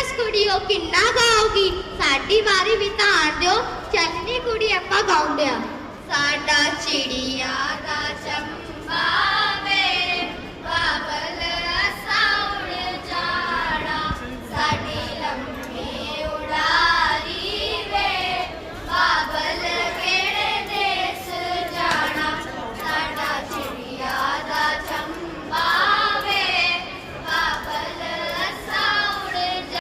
ਨਹੀਂ ਬਸ ਕੁੜੀਓ ਕਿੰਨਾ ਗਾਓਗੀ ਸਾਡੀ ਵਾਰੀ ਵੀ ਤਾਂ ਦਿਓ। ਚੰਨੀ ਕੁੜੀ, ਆਪਾਂ ਗਾਉਂਦੇ ਆ। ਸਾਡਾ ਚਿੜੀਆ।